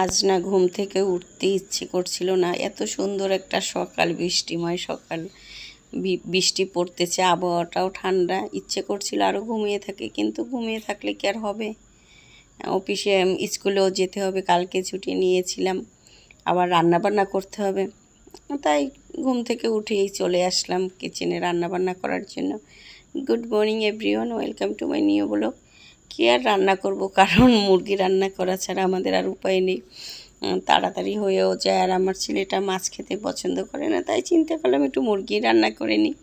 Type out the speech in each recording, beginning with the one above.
আজ না ঘুম থেকে উঠতে ইচ্ছে করছিল না। এত সুন্দর একটা সকাল, বৃষ্টিময় সকাল। বৃষ্টি পড়তেছে, আবহাওয়াটাও ঠান্ডা। ইচ্ছে করছিল আরও ঘুমিয়ে থাকে, কিন্তু ঘুমিয়ে থাকলে কি আর হবে? অফিসে স্কুলেও যেতে হবে, কালকে ছুটি নিয়েছিলাম। আবার রান্না বান্না করতে হবে। তাই ঘুম থেকে উঠেই চলে আসলাম কিচেনে রান্না বান্না করার জন্য। Good morning everyone welcome to my new blog কী আর রান্না করব? কারণ মুরগি রান্না করা ছাড়া আমাদের আর উপায় নেই। তাড়াতাড়ি হয়েও যায় আর আমার ছেলেটা মাছ খেতে পছন্দ করে না, তাই চিন্তা করলাম একটু মুরগি রান্না করে নিই।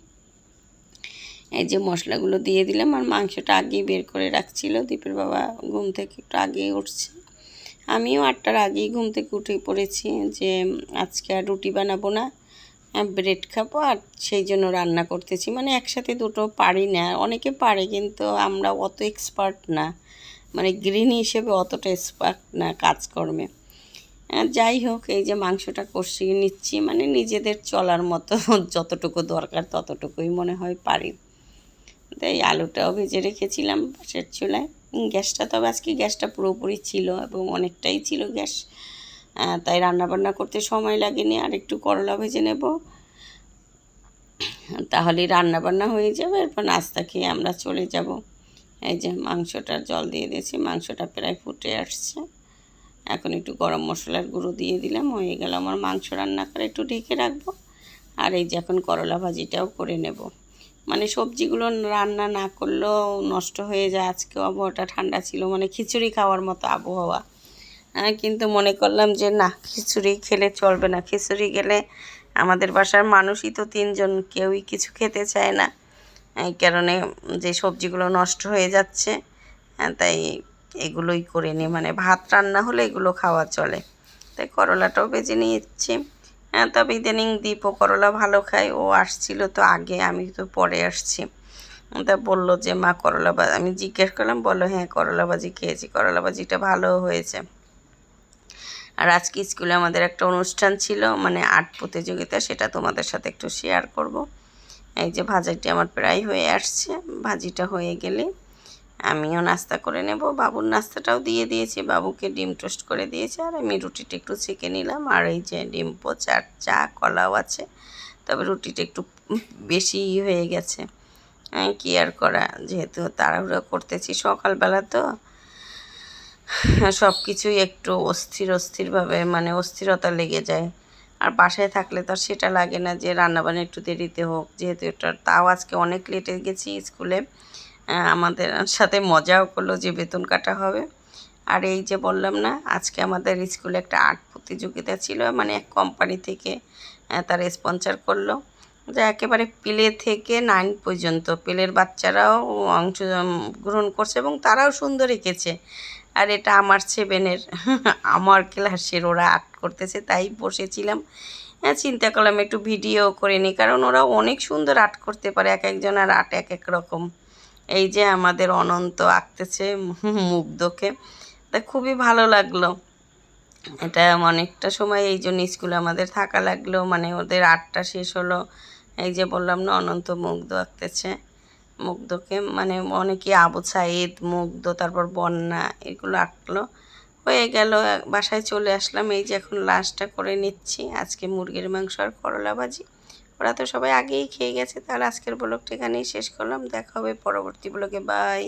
এই যে মশলাগুলো দিয়ে দিলাম আর মাংসটা আগেই বের করে রাখছিল। দীপের বাবা ঘুম থেকে একটু আগেই উঠছে। আমিও আটটার আগেই ঘুম থেকে উঠে পড়েছি যে আজকে আর রুটি বানাবো না। ব্রেড খাব আর সেই জন্য রান্না করতেছি। মানে একসাথে দুটো পারি না। অনেকে পারে কিন্তু আমরা অত এক্সপার্ট না। মানে গ্রিন হিসেবে অতটা এক্সপার্ট না কাজকর্মে। যাই হোক, এই যে মাংসটা কষিয়ে নিচ্ছি। মানে নিজেদের চলার মতো যতটুকু দরকার ততটুকুই মনে হয় পারি। তাই আলুটাও ভেজে রেখেছিলাম পাশের চুলায়। গ্যাসটা, তবে আজকে গ্যাসটা পুরোপুরি ছিল এবং অনেকটাই ছিল গ্যাস। তাই রান্নাবান্না করতে সময় লাগেনি, আর একটু করলা ভেজে নেব। তাহলেই রান্নাবান্না হয়ে যাবে, এরপর নাস্তা খেয়ে আমরা চলে যাব। এই যে মাংসটার জল দিয়ে দিয়েছি, মাংসটা প্রায় ফুটে আসছে। এখন একটু গরম মশলার গুঁড়ো দিয়ে দিলাম, হয়ে গেল আমার মাংস রান্না করে একটু ঢেকে রাখব। আর এই যে এখন করলা ভাজিটাও করে নেব। মানে সবজিগুলো রান্না না করলেও নষ্ট হয়ে যায় আজকে আবহাওয়াটা ঠান্ডা ছিল মানে খিচুড়ি খাওয়ার মতো আবহাওয়া। কিন্তু মনে করলাম যে না খিচুড়ি খেলে চলবে না। খিচুড়ি গেলে আমাদের বাসার মানুষই তো তিনজন কেউই কিছু খেতে চায় না। এই কারণে যে সবজিগুলো নষ্ট হয়ে যাচ্ছে হ্যাঁ, তাই এগুলোই করে নিই। মানে ভাত রান্না হলে এগুলো খাওয়া চলে। তাই করলাটাও বেজে নিয়েছি। হ্যাঁ তবে ইদানিং দীপও করলা ভালো খায়। ও আসছিল তো আগে আমি তো পরে আসছি। তা বলল যে মা করলা বা আমি জিজ্ঞেস করলাম বলল হ্যাঁ করলা ভাজি খেয়েছি। করলা ভাজিটা ভালো হয়েছে। আর আজকে স্কুলে আমাদের একটা অনুষ্ঠান ছিল মানে আর্ট প্রতিযোগিতা, সেটা তোমাদের সাথে একটু শেয়ার করব। এই যে ভাজাটি আমার প্রায় হয়ে আসছে, ভাজিটা হয়ে গেলে আমিও নাস্তা করে নেব। বাবুর নাস্তাটাও দিয়ে দিয়েছি, বাবুকে ডিম টোস্ট করে দিয়েছি, আর আমি রুটিটা একটু ছেঁকে নিলাম। আর এই যে ডিম পোচার চা, কলাও আছে, তবে রুটিটা একটু বেশি হয়ে গেছে। কি আর করা, যেহেতু তাড়াহুড়ো করতেছি সকালবেলা তো সব কিছুই একটু অস্থির, অস্থিরভাবে মানে অস্থিরতা লেগে যায়। আর বাসায় থাকলে তো সেটা লাগে না যে রান্নাবান্না একটু দেরিতে হোক। যেহেতু এটা তাও আজকে অনেক লেটে গেছি স্কুলে। আমাদের সাথে মজাও করল যে বেতন কাটা হবে। আর এই যে বললাম না, আজকে আমাদের স্কুলে একটা আর্ট প্রতিযোগিতা ছিল মানে এক কোম্পানি থেকে তারা স্পন্সর করল। যা একেবারে প্লে থেকে নাইন পর্যন্ত। প্লের বাচ্চারাও অংশ গ্রহণ করছে এবং তারাও সুন্দর এঁকেছে আর এটা আমার সেভেনের, আমার ক্লাসের ওরা আর্ট করতেছে, তাই বসেছিলাম। হ্যাঁ চিন্তা করলাম একটু ভিডিও করে নিই, কারণ ওরা অনেক সুন্দর আর্ট করতে পারে, এক একজনের আর্ট এক এক রকম। এই যে আমাদের অনন্ত আঁকতেছে, মুগ্ধকে। তা খুবই ভালো লাগল। এটা অনেকটা সময় এই জন্য স্কুলে আমাদের থাকা লাগল মানে ওদের আটটা শেষ হলো। এই যে বললাম না, অনন্ত মুগ্ধ আঁকতেছে। মুগ্ধকে মানে অনেকে আবু সাইদ, মুগ্ধ, তারপর বন্যা এগুলো আঁকলো। হয়ে গেল, বাসায় চলে আসলাম। এই যে এখন লাঞ্চটা করে নিচ্ছি। আজকে মুরগির মাংস আর করলা ভাজি। ওরা তো সবাই আগেই খেয়ে গেছে। তাহলে আজকের ব্লগটা এখানেই শেষ করলাম। দেখা হবে পরবর্তী ব্লগে। বাই।